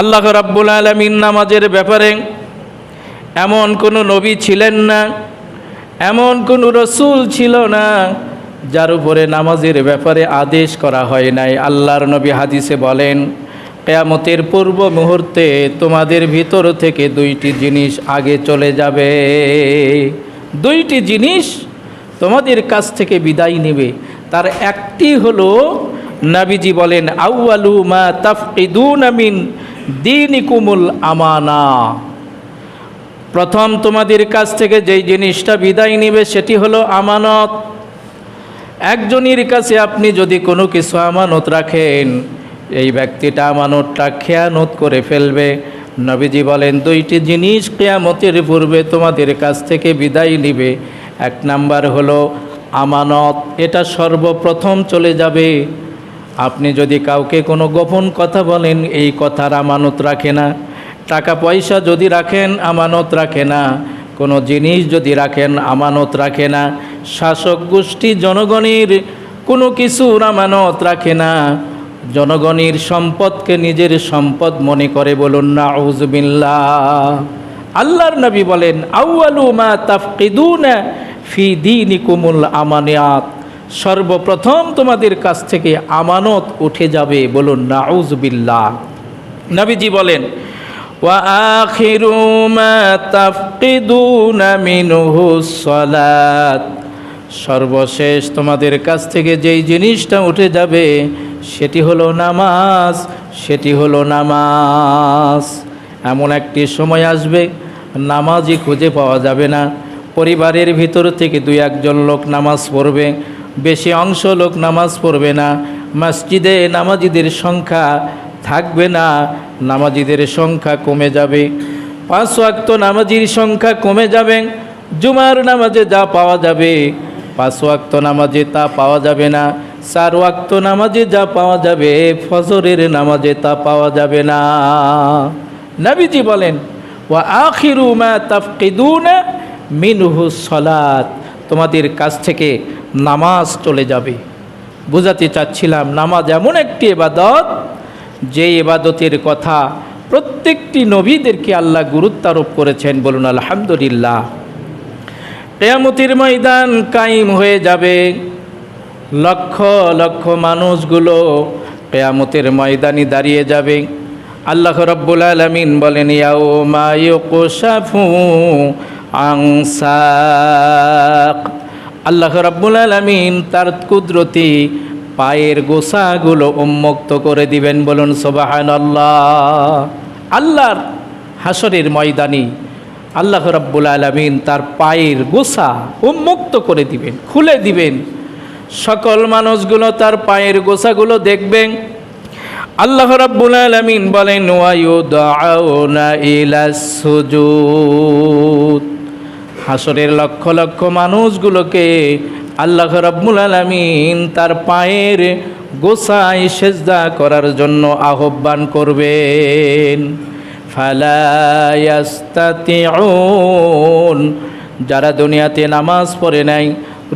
আল্লাহ রাব্বুল আলমিন নামাজের ব্যাপারে এমন কোনো নবী ছিলেন না, এমন কোনো রসুল ছিল না, যার উপরে নামাজের ব্যাপারে আদেশ করা হয় নাই। আল্লাহর নবী হাদিসে বলেন, কেয়ামতের পূর্ব মুহূর্তে তোমাদের ভিতর থেকে দুইটি জিনিস আগে চলে যাবে। দুইটি জিনিস তোমাদের কাছ থেকে বিদায় নেবে। তার একটি হলো, নাবিজি বলেন, আউয়ালু মা তাফকিদুন আমিন দিনিকুমুল আমানা। প্রথম তোমাদের কাছ থেকে যেই জিনিসটা বিদায় নেবে সেটি হলো আমানত। একজনের কাছে আপনি যদি কোনো কিছু আমানত রাখেন, এই ব্যক্তিটা আমানতটা খেয়ানত করে ফেলবে। নবীজি বলেন, দুইটি জিনিস কেয়ামতের পূর্বে তোমাদের কাছ থেকে বিদায় নিবে। এক নাম্বার হলো আমানত, এটা সর্বপ্রথম চলে যাবে। আপনি যদি কাউকে কোনো গোপন কথা বলেন, এই কথার আমানত রাখে না। টাকা পয়সা যদি রাখেন, আমানত রাখে না। কোনো জিনিস যদি রাখেন, আমানত রাখে না। শাসক গোষ্ঠী জনগণের কোনো কিছুর আমানত রাখে না। জনগণের সম্পদকে নিজের সম্পদ মনে করে বলুন না আউজবিল্লা আল্লাহর নবী বলেন, আউয়ালু মা তাফকিদুনা ফি দীনিকুমুল আমানিয়াত। সর্বপ্রথম তোমাদের কাছ থেকে আমানত উঠে যাবে বলুন না আউজবিল্লাহ নবীজি বলেন وآخر ما تفقدون منه الصلاة সর্বশেষ তোমাদের কাছ থেকে যেই জিনিসটা উঠে যাবে সেটি হলো নামাজ সেটি হলো নামাজ এমন একটি সময় আসবে নামাজই খুঁজে পাওয়া যাবে না পরিবারের ভিতর থেকে দুই একজন লোক নামাজ পড়বে বেশি অংশ লোক নামাজ পড়বে না। মসজিদে নামাজিদের সংখ্যা থাকবে না, নামাজিদের সংখ্যা কমে যাবে। পাঁচ ওয়াক্ত নামাজির সংখ্যা কমে যাবে, জুমার নামাজে যা পাওয়া যাবে, পাঁচ ওয়াক্ত নামাজে তা পাওয়া যাবে না, চার ওয়াক্ত নামাজে যা পাওয়া যাবে, ফজরের নামাজে তা পাওয়া যাবে না। নবীজি বলেন ও আখিরু মা তাফকিদুনা মিনহু সলাত। তোমাদের কাছ থেকে নামাজ চলে যাবে। বোঝাতে চাচ্ছিলাম, নামাজ এমন একটি এবাদত যে এবাদতের কথা প্রত্যেকটি নবীদেরকে আল্লাহ গুরুত্ব আরোপ করেছেন। বলুন, আলহামদুলিল্লাহ। কেয়ামতির ময়দান কায়েম হয়ে যাবে। লক্ষ লক্ষ মানুষগুলো কেয়ামতের ময়দানে দাঁড়িয়ে যাবে। আল্লাহ রব্বুল আলমিন বলেন ইয়াও মায়ুকুশাফু আংসাক আল্লাহ রব্বুল আলমিন তার কুদরতি পায়ের গোসাগুলো উন্মুক্ত করে দিবেন বলুন সোবাহান আল্লাহ আল্লাহর হাসরের ময়দানি আল্লাহ রব্বুল আলমিন তার পায়ের গোসা উন্মুক্ত করে দিবেন, খুলে দিবেন। সকল মানুষগুলো তার পায়ের গোসাগুলো দেখবেন। আল্লাহ রাব্বুল আলামিন বলেন ওয়ায়ুদাউনা ইলা সুজুদ। হাসরের লক্ষ লক্ষ মানুষগুলোকে আল্লাহ রাব্বুল আলামিন তার পায়ের গোসায় সেজদা করার জন্য আহ্বান করবেন। ফালায়াস্তাতিউন যারা দুনিয়াতে নামাজ পড়ে নাই,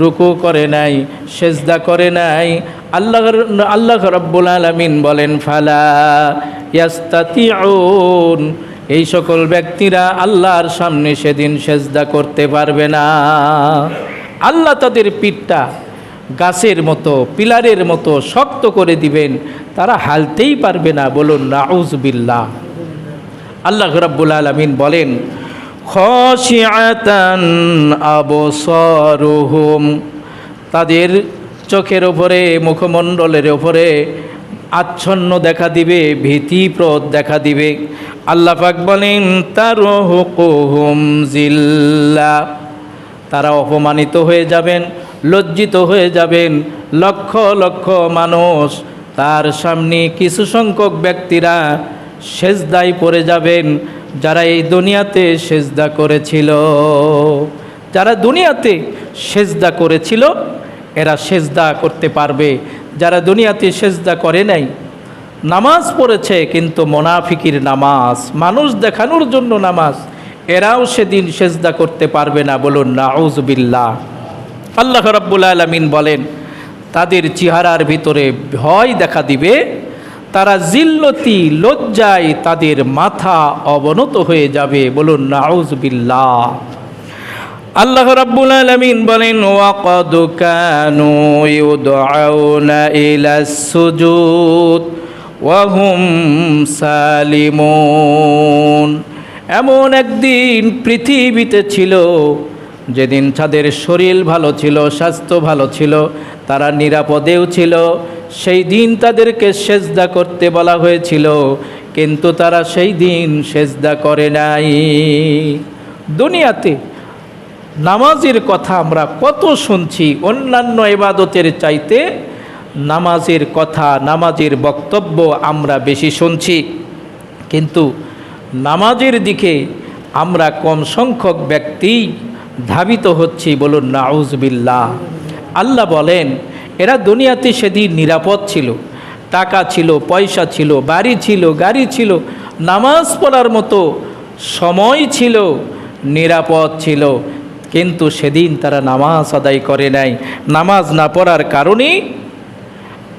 রুকু করে নাই, সেজদা করে নাই আল্লাহর আল্লাহ রব্বুল আলমিন বলেন, ফালা ইয়াস্তাতিউন এই সকল ব্যক্তিরা আল্লাহর সামনে সেদিন সেজদা করতে পারবে না। আল্লাহ তাদের পিঠটা গাছের মতো, পিলারের মতো শক্ত করে দিবেন, তারা হালতেই পারবে না বলুন নাউজবিল্লাহ আল্লাহ রব্বুল আলমিন বলেন, খশিয়াতান আবসারুহুম। তাদের চোখের ওপরে, মুখমণ্ডলের ওপরে আচ্ছন্ন দেখা দিবে, ভীতিপ্রদ দেখা দিবে। আল্লাহ পাক বলেন তার জিল্লা। তারা অপমানিত হয়ে যাবেন, লজ্জিত হয়ে যাবেন। লক্ষ লক্ষ মানুষ, তার সামনে কিছু সংখ্যক ব্যক্তিরা সেজদায় পড়ে যাবেন, যারা এই দুনিয়াতে সেজদা করেছিল। যারা দুনিয়াতে সেজদা করেছিল, এরা সেজদা করতে পারবে। যারা দুনিয়াতে সেজদা করে নাই, নামাজ পড়েছে কিন্তু মোনাফিকির নামাজ, মানুষ দেখানোর জন্য নামাজ, এরাও সেদিন সেজদা করতে পারবে না বলুন না আউজবিল্লাহ আল্লাহ রব্বুল আলমিন বলেন, তাদের চেহারার ভিতরে ভয় দেখা দিবে, তারা জিল্লতি লজ্জায় তাদের মাথা অবনত হয়ে যাবে বলুন, নাউজবিল্লাহ। আল্লাহ রাব্বুল আলামিন বলেন, ওয়াকাদ কানু ইউদআউনা ইলাস সুজুদ ওয়া হুম সালিমুন। এমন একদিন পৃথিবীতে ছিল, যেদিন তাদের শরীর ভালো ছিল, স্বাস্থ্য ভালো ছিল, তারা নিরাপদেও ছিল, সেই দিন তাদেরকে সেজদা করতে বলা হয়েছিল, কিন্তু তারা সেই দিন সেজদা করে নাই। দুনিয়াতে নামাজের কথা আমরা কত শুনছি, অন্যান্য এবাদতের চাইতে নামাজের কথা, নামাজের বক্তব্য আমরা বেশি শুনছি। কিন্তু নামাজের দিকে আমরা কম সংখ্যক ব্যক্তি ধাবিত হচ্ছি বলুন নাউজবিল্লাহ আল্লাহ বলেন, এরা দুনিয়াতে সেদিন নিরাপদ ছিল। টাকা ছিল, পয়সা ছিল, বাড়ি ছিল, গাড়ি ছিল, নামাজ পড়ার মতো সময় ছিল, নিরাপদ ছিল। কিন্তু সেদিন তারা নামাজ আদায় করে নাই। নামাজ না পড়ার কারণেই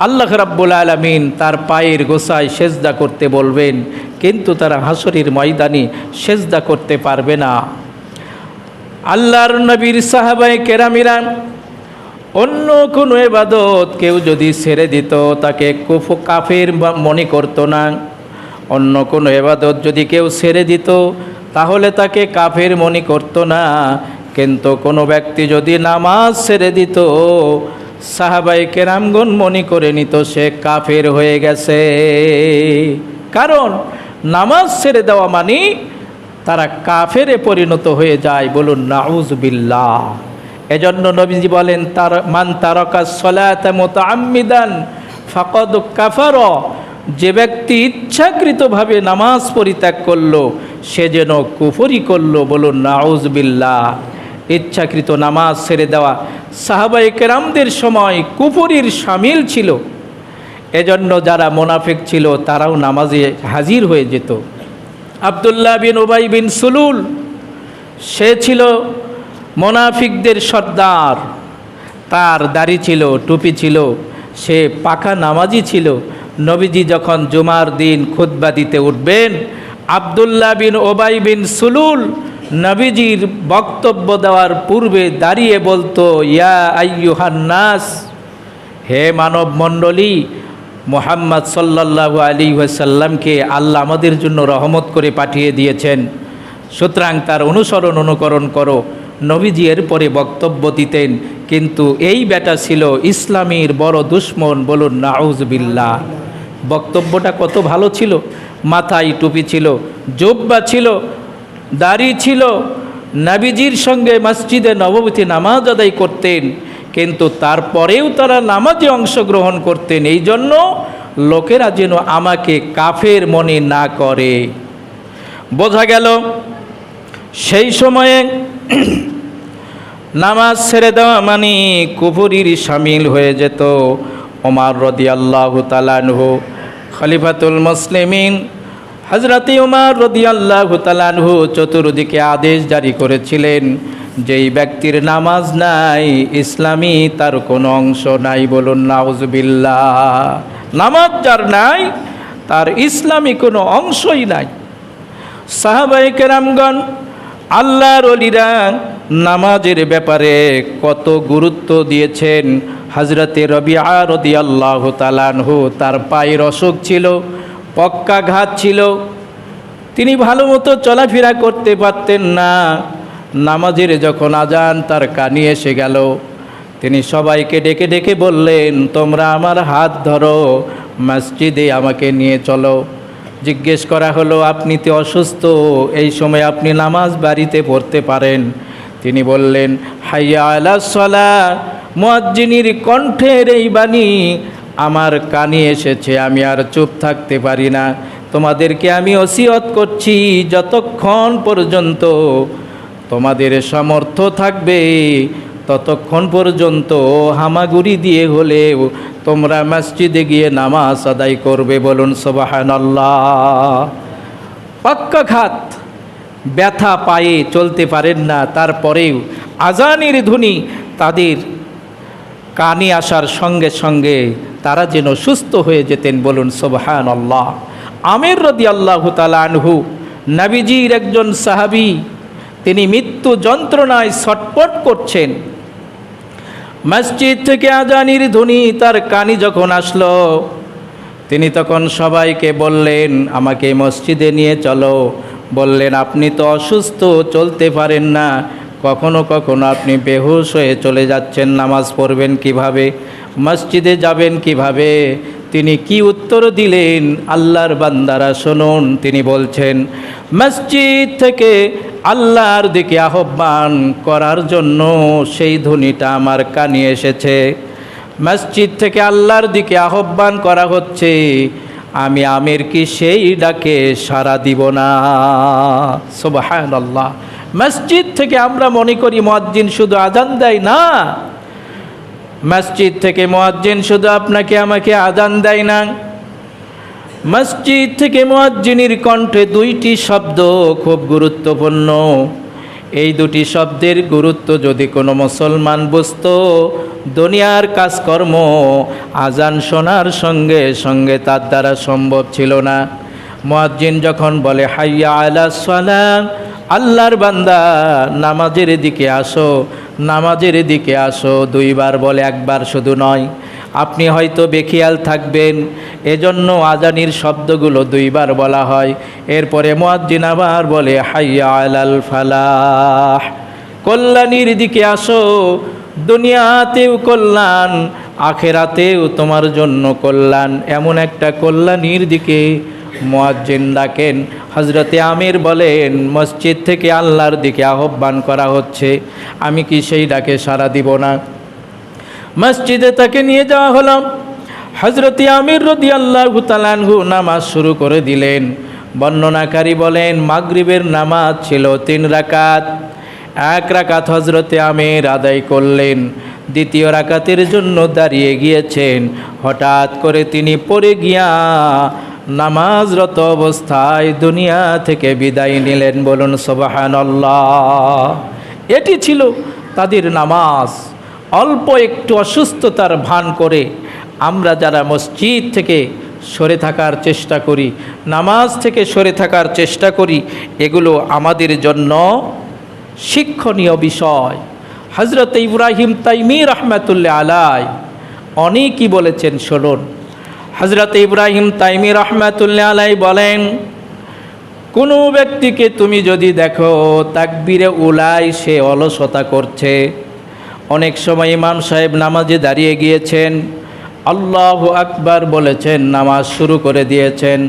আল্লাহ রাব্বুল আলমিন তার পায়ের গোসায় সেজদা করতে বলবেন, কিন্তু তারা হাসরির ময়দানে সেজদা করতে পারবে না। আল্লাহর নবীর সাহাবাই কেরামিরা অন্য কোনো এবাদত কেউ যদি ছেড়ে দিত, তাকে কুফু, কাফের মনে করতো না। অন্য কোনো এবাদত যদি কেউ ছেড়ে দিত, তাহলে তাকে কাফের মনে করতো না। কিন্তু কোনো ব্যক্তি যদি নামাজ ছেড়ে দিত, সাহাবাই কেরামগণ মনে করে নিত সে কাফের হয়ে গেছে। কারণ নামাজ ছেড়ে দেওয়া মানে তারা কাফেরে পরিণত হয়ে যায় বলুন নাউজবিল্লাহ এজন্য নবীজি বলেন, তার, মান তারকা সলাত আম্মিদান ফাকদ কাফার। যে ব্যক্তি ইচ্ছাকৃতভাবে নামাজ পরিত্যাগ করল, সে যেন কুফরি করল বলুন নাউজবিল্লাহ ইচ্ছাকৃত নামাজ ছেড়ে দেওয়া। সাহাবাই কেরামদের সময় কুফরির সামিল ছিল। এজন্য যারা মোনাফিক ছিল, তারাও নামাজে হাজির হয়ে যেত। আবদুল্লাহ বিন ওবাই বিন সুলুল, সে ছিল মোনাফিকদের সর্দার। তার দাড়ি ছিল, টুপি ছিল, সে পাকা নামাজি ছিল। নবীজি যখন জুমার দিন খুতবা দিতে উঠবেন, আবদুল্লাহ বিন ওবাই বিন সুলুল নবীজির বক্তব্য দেওয়ার পূর্বে দাঁড়িয়ে বলতো, ইয়া আইয়ুহান্নাস হে মানব মণ্ডলী মোহাম্মদ সাল্লাল্লাহু আলী ওয়াসাল্লামকে আল্লাহ আমাদের জন্য রহমত করে পাঠিয়ে দিয়েছেন। সুতরাং তার অনুসরণ অনুকরণ করো। নবীজি এর পরে বক্তব্য দিতেন, কিন্তু এই বেটা ছিল ইসলামীর বড় দুশ্মন বলুন নাউজবিল্লা বক্তব্যটা কত ভালো ছিল, মাথায় টুপি ছিল, জোব্বা ছিল দাড়ি ছিল নাবিজির সঙ্গে মসজিদে নবমীতে নামাজ আদায় করতেন, কিন্তু তারপরেও তারা নামাজে অংশগ্রহণ করতেন। এই জন্য লোকেরা যেন আমাকে কাফের মনে না করে। বোঝা গেল, সেই সময়ে নামাজ ছেড়ে দেওয়া মানে কুফুরির সামিল হয়ে যেত। ওমার রদি আল্লাহ তালানহু খলিফাতুল মুসলিমিন হজরতি উমার রদি আল্লাহ তালানহু চতুর্দিকে আদেশ জারি করেছিলেন, যেই ব্যক্তির নামাজ নাই, ইসলামী তার কোনো অংশ নাই বলুন নাউজবিল্লা নামাজ যার নাই, তার ইসলামী কোনো অংশই নাই। সাহাবাই কেরামগণ, আল্লাহর অলিরা নামাজের ব্যাপারে কত গুরুত্ব দিয়েছেন। হজরতে রবি আরদি আল্লাহ তালানহু তার পায়ের অসুখ ছিল পক্কাঘাত ছিল। তিনি ভালো মতো চলাফেরা করতে পারতেন না। নামাজের যখন আজান তার কানে এসে গেল, তিনি সবাইকে ডেকে ডেকে বললেন, তোমরা আমার হাত ধরো, মসজিদে আমাকে নিয়ে চলো। জিজ্ঞেস করা হলো, আপনি তো অসুস্থ, এই সময় আপনি নামাজ বাড়িতে পড়তে পারেন। তিনি বললেন, হাইয়া আলা সলা কণ্ঠের এই বাণী আমার কানে এসেছে, আমি আর চুপ থাকতে পারি না। তোমাদেরকে আমি ওসিয়ত করছি যতক্ষণ পর্যন্ত তোমাদের সামর্থ্য থাকবে, ততক্ষণ পর্যন্ত হামাগুড়ি দিয়ে হলেও তোমরা মসজিদে গিয়ে নামাজ আদায় করবে বলুন সোবাহান আল্লাহ পাক্কাঘাত ব্যথা পায়ে চলতে পারেন না, তারপরেও আজানের ধ্বনি তাদের কানে আসার সঙ্গে সঙ্গে তারা যেন সুস্থ হয়ে যেতেন বলুন সোবহান আল্লাহ আমির রদি আল্লাহ আনহু, নাবিজির একজন সাহাবি, তিনি মৃত্যু যন্ত্রণায় ছটপট করছেন। মসজিদ থেকে আজানির ধ্বনি তার কানি যখন আসলো, তিনি তখন সবাইকে বললেন, আমাকে মসজিদে নিয়ে চলো। বললেন, আপনি তো অসুস্থ, চলতে পারেন না। কখনো কখনো আপনি বেহুশ হয়ে চলে যাচ্ছেন, নামাজ পড়বেন কীভাবে? মসজিদে যাবেন কীভাবে? তিনি কি উত্তর দিলেন? আল্লাহর বান্দারা শুনুন, তিনি বলছেন, মসজিদ থেকে আল্লাহর দিকে আহ্বান করার জন্য সেই ধ্বনিটা আমার কানে এসেছে। মসজিদ থেকে আল্লাহর দিকে আহ্বান করা হচ্ছে। আমি আমির কি সেই ডাকে সাড়া দিব না? আল্লাহ মসজিদ থেকে আমরা মনে করি মজ্জিন শুধু আজান দেয় না। মসজিদ থেকে মোয়াজ্জিন শুধু আপনাকে, আমাকে আদান দেয় না। মসজিদ থেকে মোয়াজ্জিনের কণ্ঠে দুইটি শব্দ খুব গুরুত্বপূর্ণ। এই দুটি শব্দের গুরুত্ব যদি কোনো মুসলমান বুঝত, দুনিয়ার কাজকর্ম আজান শোনার সঙ্গে সঙ্গে তার দ্বারা সম্ভব ছিল না। মোয়াজ্জিন যখন বলে, হাইয়া আলা সালাম, আল্লাহর বান্দা, নামাজের দিকে আসো নামাজের দিকে আসো, দুইবার বলে একবার শুধু নয়, আপনি হয়তো বেখিয়াল থাকবেন। এজন্য আজানির শব্দগুলো দুইবার বলা হয়। এরপরে মোয়াজ্জিন আবার বলে, হাইয়া আলাল ফালাহ। কল্যাণীর দিকে আসো, দুনিয়াতেও কল্যাণ, আখেরাতেও তোমার জন্য কল্যাণ। এমন একটা কল্যাণীর দিকে মোয়াজ্জিন ডাকেন হজরতে আমির বলেন, মসজিদ থেকে আল্লাহর দিকে আহ্বান করা হচ্ছে। আমি কি সেই ডাকে সাড়া দিব না? মসজিদে তাকে নিয়ে যাওয়া হলো। হজরতে আমির রদি আল্লাহ তালানহু নামাজ শুরু করে দিলেন। বর্ণনাকারী বলেন, মাগরিবের নামাজ ছিল তিন রাকাত। এক রাকাত হজরতে আমির আদায় করলেন। দ্বিতীয় রাকাতের জন্য দাঁড়িয়ে গিয়েছেন। হঠাৎ করে তিনি পড়ে গিয়া নামাজরত অবস্থায় দুনিয়া থেকে বিদায় নিলেন বলুন সোবাহান এটি ছিল তাদের নামাজ। অল্প একটু অসুস্থতার ভান করে আমরা যারা মসজিদ থেকে সরে থাকার চেষ্টা করি, নামাজ থেকে সরে থাকার চেষ্টা করি, এগুলো আমাদের জন্য শিক্ষণীয় বিষয়। হজরত ইব্রাহিম তাইমি রহমাতুল্লাহ আলাই অনেকই বলেছেন, শুনুন হজরত ইব্রাহিম তাইমি রহমাতুল্লাহ আলাই বলেন, কোনো ব্যক্তিকে তুমি যদি দেখো, তাকবিরে উলাই সে অলসতা করছে। অনেক সময় ইমাম সাহেব নামাজে দাঁড়িয়ে গিয়েছেন, আল্লাহ আকবার বলেছেন, নামাজ শুরু করে দিয়েছেন।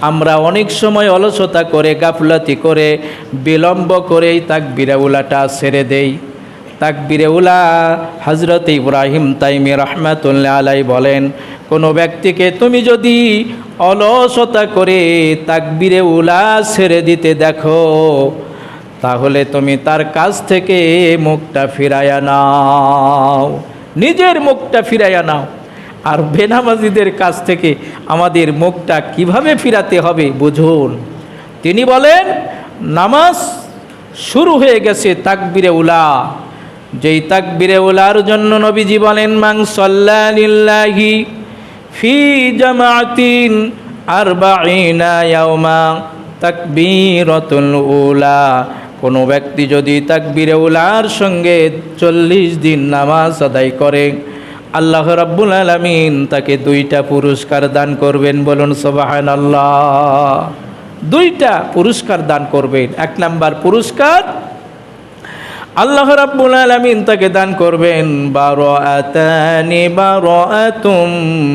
আমরা অনেক সময় অলসতা করে, গাফলাতি করে, বিলম্ব করেই তাকবিরে উলাটা ছেড়ে দেই। তাকবিরে উলা। হজরত ইব্রাহিম তাইমি রহমাতুল্লাহ আলাই বলেন, কোনো ব্যক্তিকে তুমি যদি অলসতা করে তাকবিরে উলা ছেড়ে দিতে দেখো, তাহলে তুমি তার কাছ থেকে মুখটা ফিরাইয়া নাও। নিজের মুখটা ফিরাইয়া নাও। আর বেনামাজিদের কাছ থেকে আমাদের মুখটা কীভাবে ফিরাতে হবে বুঝুন। তিনি বলেন, নামাজ শুরু হয়ে গেছে তাকবিরে উলা। যেই তাকবিরে উলার জন্য নবীজি বলেন মাং সাল্লাল্লাহি ফি জামাতিন আরবাঈনা ইয়াওমা তাকবীরাতুল উলা। কোনো ব্যক্তি যদি তাকবিরে উলার সঙ্গে চল্লিশ দিন নামাজ আদায় করে, আল্লাহ রাব্বুল আলামিন তাকে দুইটা পুরস্কার দান করবেন বলুন সোবাহান আল্লাহ দুইটা পুরস্কার দান করবেন। এক নাম্বার পুরস্কার আল্লাহ রাব্বুল আলামিন তাকে দান করবেন বারো আতানি বারো আতুম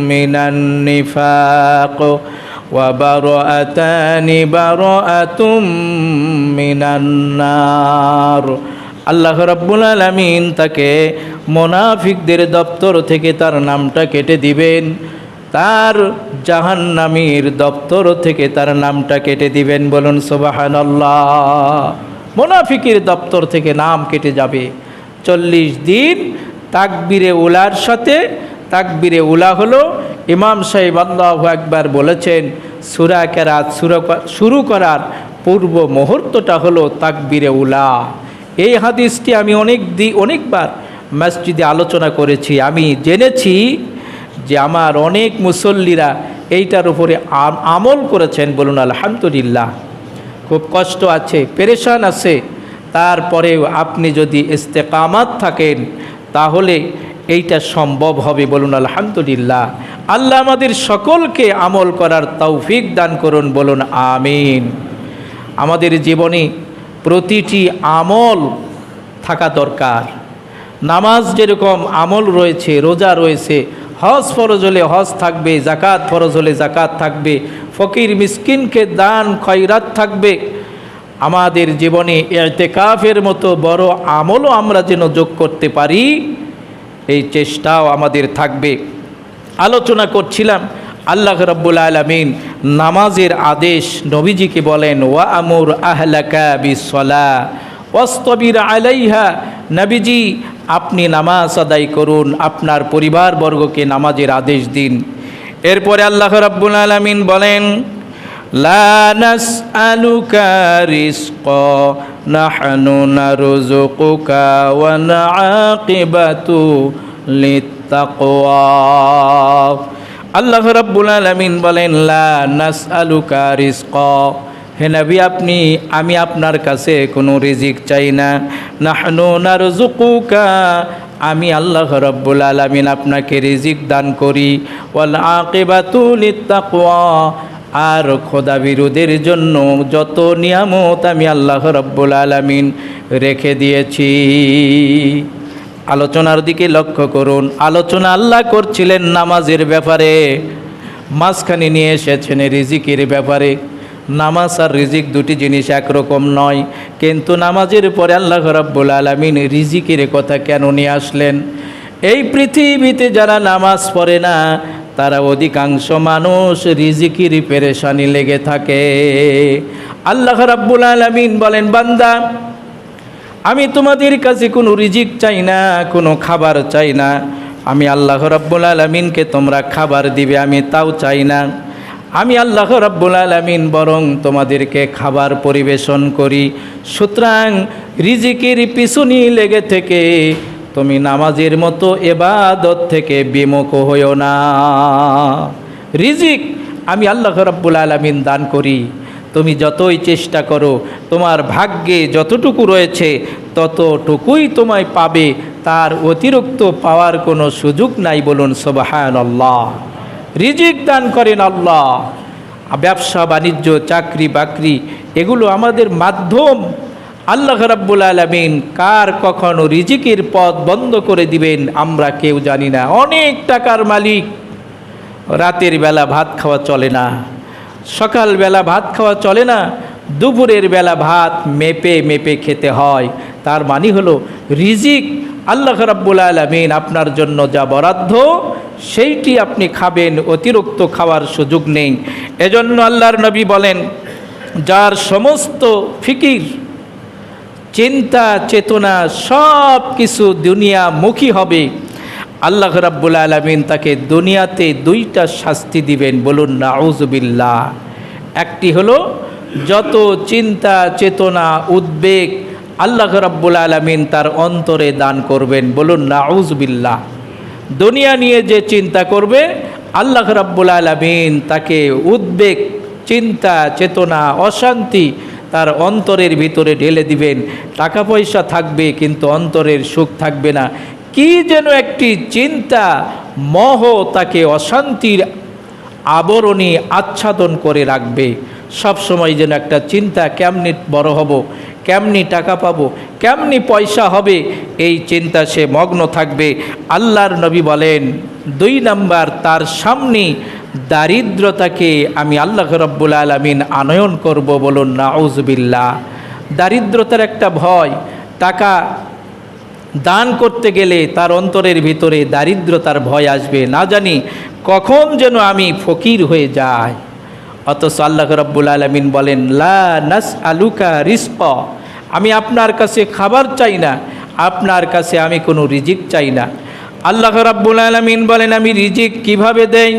মিনান নিফাক وبرأتان براءة من النار আল্লাহ রাব্বুল আলামিন তাকে মোনাফিকদের দপ্তর থেকে তার নামটা কেটে দিবেন তার জাহান্নামীর দপ্তর থেকে তার নামটা কেটে দিবেন বলুন সোবাহান মোনাফিকের দপ্তর থেকে নাম কেটে যাবে। চল্লিশ দিন তাকবিরে উলার সাথে, তাকবিরে উলা হলো, ইমাম সাহেব আল্লাহ একবার বলেছেন, সুরা কেরাত শুরু করার পূর্ব মুহূর্তটা হলো তাকবিরে উলা। এই হাদিসটি আমি অনেক দি, অনেকবার মসজিদে আলোচনা করেছি। আমি জেনেছি যে আমার অনেক মুসল্লিরা এইটার উপরে আমল করেছেন বলুন আলহামদুলিল্লাহ। খুব কষ্ট আছে, পেরেশান আছে। তারপরেও আপনি যদি ইস্তেকামাত থাকেন, তাহলে এইটা সম্ভব হবে বলুন আলহামদুলিল্লাহ। আল্লাহ আমাদের সকলকে আমল করার তৌফিক দান করুন বলুন আমিন। আমাদের জীবনে প্রতিটি আমল থাকা দরকার। নামাজ যেরকম আমল রয়েছে, রোজা রয়েছে হজ ফরজ হলে হজ থাকবে জাকাত ফরজ হলে জাকাত থাকবে, ফকির মিসকিনকে দান, খয়রাত থাকবে। আমাদের জীবনে এতেকাফের মতো বড় আমলও আমরা যেন যোগ করতে পারি, এই চেষ্টাও আমাদের থাকবে। আলোচনা করছিলাম, আল্লাহ রব্বুল আলমিন নামাজের আদেশ নবীজিকে বলেন, ওয়া আমুর আহলাকা বিসলা ওয়াস্তবির আলাইহা। নবীজি আপনি নামাজ আদায় করুন, আপনার পরিবারবর্গকে নামাজের আদেশ দিন। এরপরে আল্লাহ রব্বুল আলমিন বলেন নাহনু আল্লাহ রাব্বুল আলামিন বলেন, লা নাসআলুকা রিজকা হে নবী, আপনি, আমি আপনার কাছে কোনো রিজিক চাই না। নাহনু নারযুকুকা, আমি আল্লাহ রব্বুল আলামিন আপনাকে রিজিক দান করি। ওয়াল আকিবাতু লিত্তাকওয়া, আর খোদা বিরোধের জন্য যত নিয়ামত আমি আল্লাহ রব্বুল আলামিন রেখে দিয়েছি। আলোচনার দিকে লক্ষ্য করুন। আলোচনা আল্লাহ করছিলেন নামাজের ব্যাপারে। মাঝখানে নিয়ে এসেছেন রিজিকের ব্যাপারে। নামাজ আর রিজিক দুটি জিনিস একরকম নয়। কিন্তু নামাজের পরে আল্লাহ রব্বুল আলমিন রিজিকের কথা কেন নিয়ে আসলেন? এই পৃথিবীতে যারা নামাজ পড়ে না, তারা অধিকাংশ মানুষ রিজিকির পেরেশানি লেগে থাকে। আল্লাহ রাব্বুল আলমিন বলেন, বান্দা, আমি তোমাদের কাছে কোনো রিজিক চাই না, কোনো খাবার চাই না। আমি আল্লাহ রব্বুল আলমিনকে তোমরা খাবার দিবে, আমি তাও চাই না। আমি আল্লাহ রব্বুল আলমিন বরং তোমাদেরকে খাবার পরিবেশন করি। সুতরাং রিজিকের পিছুনি লেগে থেকে তুমি নামাজের মতো এবাদত থেকে বিমুখ হইও না। রিজিক আমি আল্লাহ রব্বুল আলমিন দান করি। তুমি যতই চেষ্টা করো, তোমার ভাগ্যে যতটুকু রয়েছে, ততটুকুই তোমায় পাবে। তার অতিরিক্ত পাওয়ার কোনো সুযোগ নাই বলুন সোবাহান আল্লাহ রিজিক দান করেন আল্লাহ। ব্যবসা, বাণিজ্য, চাকরি, বাকরি, এগুলো আমাদের মাধ্যম। আল্লাহ রাব্বুল আলমিন কার কখনো রিজিকের পথ বন্ধ করে দিবেন আমরা কেউ জানি না। অনেক টাকার মালিক। রাতের বেলা ভাত খাওয়া চলে না। সকালবেলা ভাত খাওয়া চলে না। দুপুরের বেলা ভাত মেপে মেপে খেতে হয়। তার মানে হলো রিজিক আল্লাহ রাব্বুল আলমিন আপনার জন্য যা বরাদ্দ, সেইটি আপনি খাবেন, অতিরিক্ত খাওয়ার সুযোগ নেই। এজন্য আল্লাহর নবী বলেন, যার সমস্ত ফিকির, চিন্তা, চেতনা সব কিছু দুনিয়ামুখী হবে, আল্লাহ রাব্বুল আলমিন তাকে দুনিয়াতে দুইটা শাস্তি দিবেন। বলুন না নাউজবিল্লাহ একটি হলো, যত চিন্তা, চেতনা, উদ্বেগ আল্লাহ রাব্বুল আলমিন তার অন্তরে দান করবেন। বলুন, নাউজবিল্লাহ। দুনিয়া নিয়ে যে চিন্তা করবে, আল্লাহ রাব্বুল আলমিন তাকে উদ্বেগ, চিন্তা, চেতনা, অশান্তি তার অন্তরের ভিতরে ঢেলে দিবেন। টাকা পয়সা থাকবে, কিন্তু অন্তরের সুখ থাকবে না। কি যেন একটি চিন্তা, মহ তাকে অশান্তির আবরণী আচ্ছাদন করে রাখবে। সবসময় যেন একটা চিন্তা কেমনি বড় হব। কেমনি টাকা পাবো? কেমনি পয়সা হবে? এই চিন্তা সে মগ্ন থাকবে। আল্লাহর নবী বলেন, দুই নাম্বার, তার সামনে দারিদ্রতাকে আমি আল্লাহ রব্বুল আলমিন আনয়ন করব বলুন নাউজবিল্লা দারিদ্রতার একটা ভয়, টাকা দান করতে গেলে তার অন্তরের ভিতরে দারিদ্রতার ভয় আসবে। না জানি কখন যেন আমি ফকির হয়ে যাই। অথচ আল্লাহ রব্বুল আলমিন বলেন লা নাস আলুকা রিস্ক আমি আপনার কাছে খাবার চাই না আপনার কাছে আমি কোনো রিজিক চাই না আল্লাহ রব্বুল আলমিন বলেন আমি রিজিক কিভাবে দেই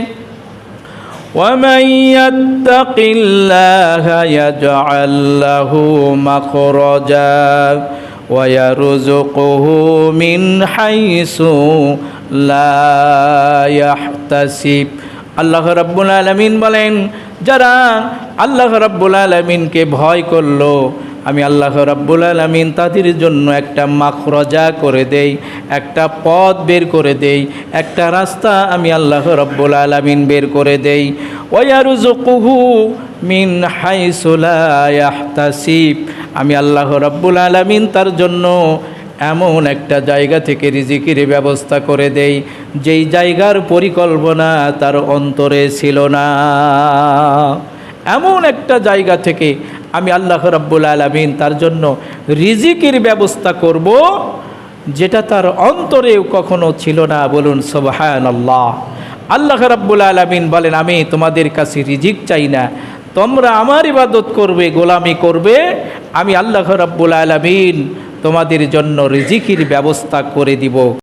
ومن يتق الله يجعل له مخرجا ويرزقه من حيث لا يحتسب আল্লাহ রাব্বুল আলামিন বলেন যারা আল্লাহ রাব্বুল আলামিনকে ভয় করল, আমি আল্লাহ রাব্বুল আলামিন তাদের জন্য একটা মাখরজা করে দেই, একটা পথ বের করে দেই, একটা রাস্তা আমি আল্লাহ রাব্বুল আলামিন বের করে দেই। ওয়ারুজুকুহু মিন হাইসু লা আমি আল্লাহ রাব্বুল আলামিন তার জন্য এমন একটা জায়গা থেকে রিজিকির ব্যবস্থা করে দেই, যেই জায়গার পরিকল্পনা তার অন্তরে ছিল না। এমন একটা জায়গা থেকে আমি আল্লাহ রাব্বুল আলামিন তার জন্য রিজিকির ব্যবস্থা করব, যেটা তার অন্তরেও কখনো ছিল না। বলুন সোবাহান আল্লাহ আল্লাহ রাব্বুল আলামিন বলেন, আমি তোমাদের কাছে রিজিক চাই না। তোমরা আমার ইবাদত করবে, গোলামি করবে। আমি আল্লাহ রাব্বুল আলামিন তোমাদের জন্য রিজিকির ব্যবস্থা করে দিব।